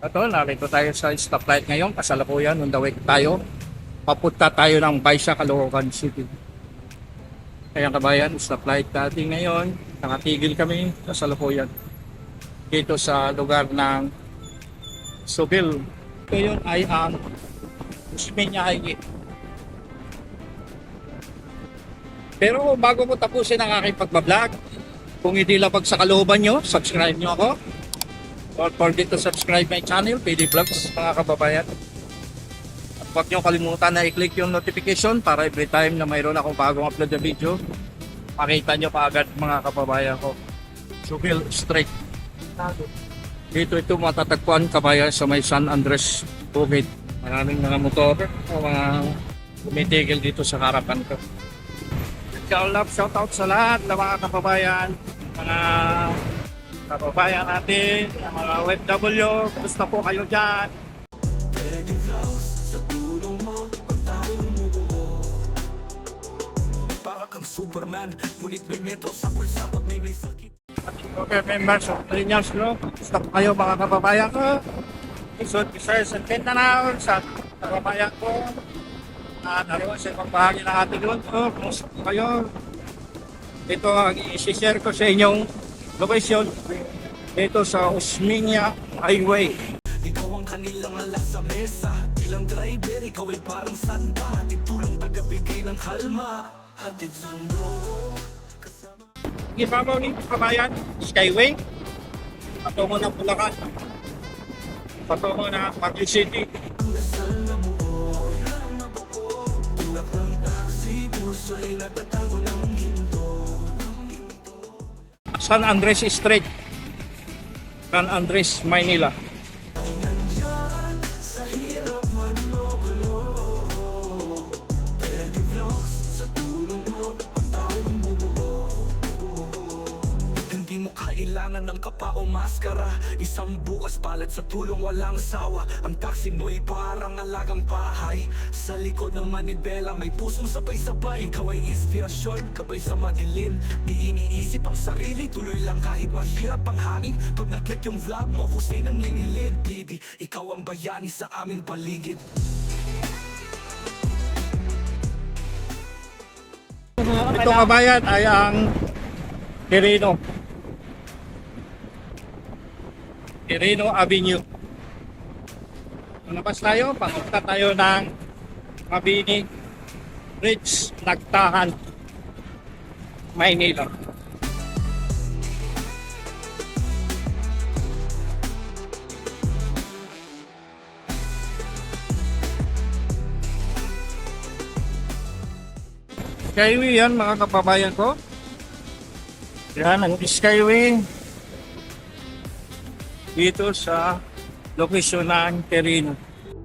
Ito, narito tayo sa stoplight ngayon. Kasalukuyan, on the way tayo. Papunta tayo ng Baisa, Caloocan City. Kaya kabayan, stoplight natin ngayon. Nakatigil kami kasalukuyan. Dito sa lugar ng Subil. Yun ay ang Usmeña Highway. Pero bago ko tapusin ang aking pagbablog, kung hindi lapag sa kalooban nyo, subscribe nyo ako. Don't forget to subscribe my channel, PD Vlogs, mga kababayan. At huwag nyo kalimutan na i-click yung notification para every time na mayroon akong bagong upload na video, makita nyo kaagad mga kababayan ko. Subil Street. Dito ito matatagpuan kabayan sa may San Andres Bukid. Maraming mga motor o mga tumitigil dito sa harapan ko. Shout out, shout out sa lahat ng mga kababayan, mga kababayan natin, mga OFW, gusto po kayo dyan. Superman Ngunit may metro sa pulsa pag may Okay, members of Linears Group, gusto po kayo mga kababayan ko. Isod, Visayas and Mindanao, sa kababayan ko. At ano sa ibang bahagi ng ating mundo, kumusta po kayo? Ito ang i-share ko sa inyong location dito sa Usmeña Highway. Ikaw ang kanilang alas sa mesa. Ilang driver, ikaw ay parang santa. Hatid tulong tagabigay ng kalma Hatid sundo. Ibabaw ni kabayan, Skyway, patungo ng Bulacan, patungo na Baguio City. San Andres Street, San Andres, Maynila. Kailangan ng kapa o maskara. Isang bukas palat sa tulong walang sawa. Ang taxi mo'y parang alagang bahay. Sa likod ng manibela may pusong sabay-sabay. Ikaw ay inspirasyon, kabay sa madilim. Di iniisip ang sarili, tuloy lang kahit mahirap ang hangin. Pag nag-click yung vlog mo, husay ng linilid Baby, ikaw ang bayani sa aming paligid. Ito kabayan ay ang Quirino. Quirino Avenue. Lumabas tayo, papunta tayo ng Mabini Bridge, Nagtahan, Maynila. Skyway yan mga kababayan ko. Yan ang Skyway. Dito sa location ng Quirino.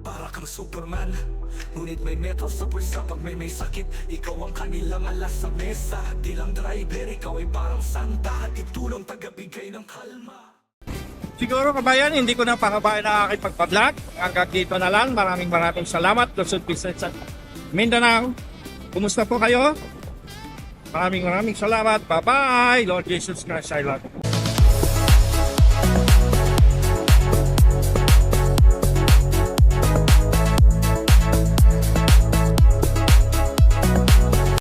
Para kang Superman Ngunit may metal sa pulsa pag may may sakit Ikaw ang kanilang alas sa mesa Di lang driver, ikaw ay parang santa At itulong tagabigay ng kalma Siguro kabayan, hindi ko na pakabayan na aking pagpa-vlog. Hanggang dito na lang. Maraming maraming salamat. Luzon, Visayas at Mindanao. Kumusta po kayo? Maraming maraming salamat. Bye-bye. Lord Jesus Christ, I love you.